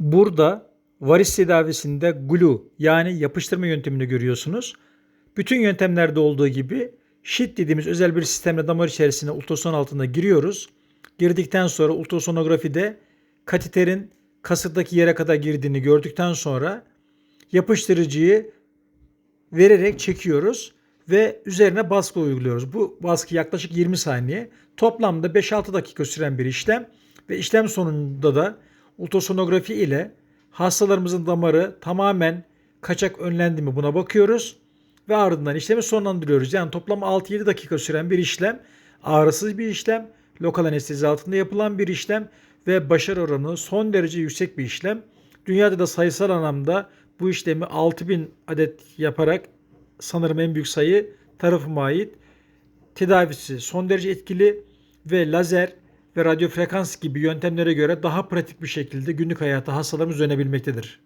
Burada varis tedavisinde glue yani yapıştırma yöntemini görüyorsunuz. Bütün yöntemlerde olduğu gibi şit dediğimiz özel bir sistemle damar içerisine ultrason altında giriyoruz. Girdikten sonra ultrasonografide kateterin kasıktaki yere kadar girdiğini gördükten sonra yapıştırıcıyı vererek çekiyoruz ve üzerine baskı uyguluyoruz. Bu baskı yaklaşık 20 saniye. Toplamda 5-6 dakika süren bir işlem ve işlem sonunda da ultrasonografi ile hastalarımızın damarı tamamen kaçak önlendi mi buna bakıyoruz ve ardından işlemi sonlandırıyoruz. Yani toplam 6-7 dakika süren bir işlem, ağrısız bir işlem, lokal anestezi altında yapılan bir işlem ve başarı oranı son derece yüksek bir işlem. Dünyada da sayısal anlamda bu işlemi 6000 adet yaparak sanırım en büyük sayı tarafıma ait. Tedavisi son derece etkili ve lazer ve radyo frekans gibi yöntemlere göre daha pratik bir şekilde günlük hayata hastalarımız dönebilmektedir.